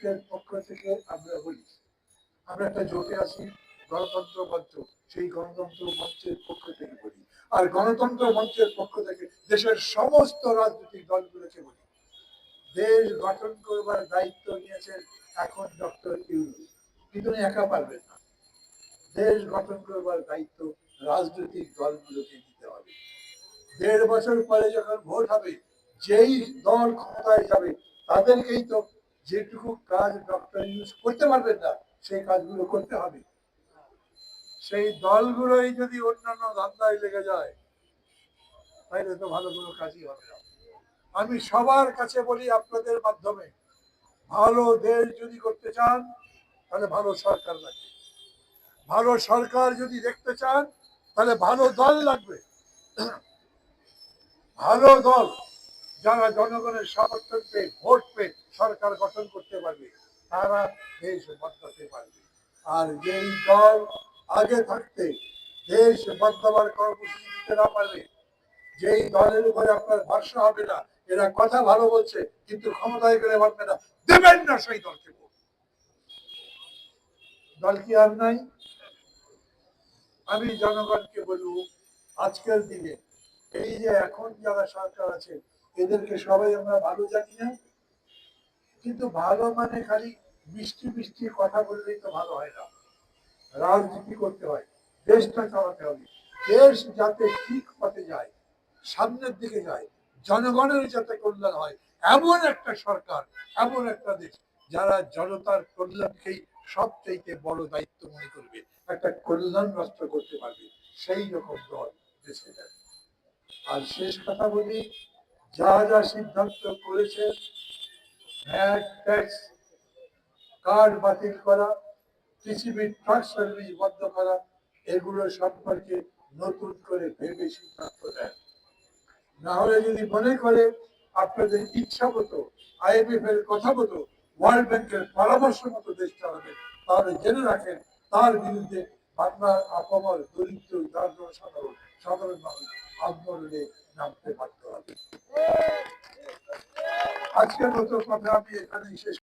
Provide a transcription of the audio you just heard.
ঐক্যের পক্ষ থেকে আমরা বলি, আমরা একটা জোটে আছি, গণতন্ত্র মঞ্চ, সেই গণতন্ত্র মঞ্চের পক্ষ থেকে বলি। আর গণতন্ত্র মঞ্চের পক্ষ থেকে দেশের সমস্ত রাজনৈতিক দলগুলোকে বলি। দেশ গঠন করবার দায়িত্ব নিয়েছেন এখন ডক্টর ইউনুস। কিন্তু একা পারবেন না। দেশ গঠন করবার দায়িত্ব রাজনৈতিক দলগুলোকে নিতে হবে। দেড় বছর পরে যখন ভোট হবে, যেই দল ক্ষমতায় যাবে, তাদেরকেই তো যেটুকু কাজ ডক্টর ইউজ করতে পারবেন না, সেই কাজগুলো করতে হবে। সেই দলগুলোই যদি অন্যান্য ধান্দায় লেগে যায়, তাহলে তো ভালো কোনো কাজই হবে না। আমি সবার কাছে বলি আপনাদের মাধ্যমে, ভালো দেশ যদি করতে চান, তাহলে ভালো সরকার লাগবে। ভালো সরকার যদি দেখতে চান, তাহলে ভালো দল লাগবে। ভালো দল যারা জনগণের সমর্থন পেয়ে ভোট পেয়ে সরকার গঠন করতে পারবে, তারা দেশ বদলাতে পারবে। আর যেই দল আগে থাকতে দেশ বদলাবার কর্মসূচি দিতে না পারবে, যেই দলের উপরে আপনার ভরসা হবে না, এরা কথা ভালো বলছে, কিন্তু ক্ষমতায় গেলে পারবে না, দেবেন না সেই দলকে দল কি আর নাই? আমি জনগণকে বলব, আজকের দিনে এই যে এখন যারা সরকার আছে এদেরকে সবাই আমরা ভালো জানি না। কিন্তু ভালো মানে খালি মিষ্টি মিষ্টি কথা বললেই তো ভালো হয় না। রাজনীতি করতে হয়, দেশটা চালাতে হবে। দেশ যাতে ঠিক পথে যায়, সামনের দিকে যায়, জনগণের যাতে কল্যাণ হয়, এমন একটা সরকার, এমন একটা দেশ যারা জনতার কল্যাণকেই সবচেয়ে বড় দায়িত্ব মনে করবে, একটা কল্যাণ রাষ্ট্র করতে পারবে, সেই রকম দল দেশে আর শেষ কথা বলি যা যা সিদ্ধান্ত করেছে কার্ড বাতিল করা পৃথিবীর ট্রাক সার্ভিস বন্ধ করা, এগুলো সম্পর্কে নতুন করে ভেবে সিদ্ধান্ত না হলে যদি মনে করে আপনাদের ইচ্ছা মতো আইএমএফ এর কথা মতো ওয়ার্ল্ড ব্যাংকের পরামর্শ মতো দেশ চালাবেন তাহলে জেনে রাখেন, তার বিরুদ্ধে বাংলার আপামর দরিদ্র দারিদ্র সাধারণ সাধারণ মানুষ আন্দোলনে নামতে হবে আজকের মতো কথা আমি এখানেই শেষ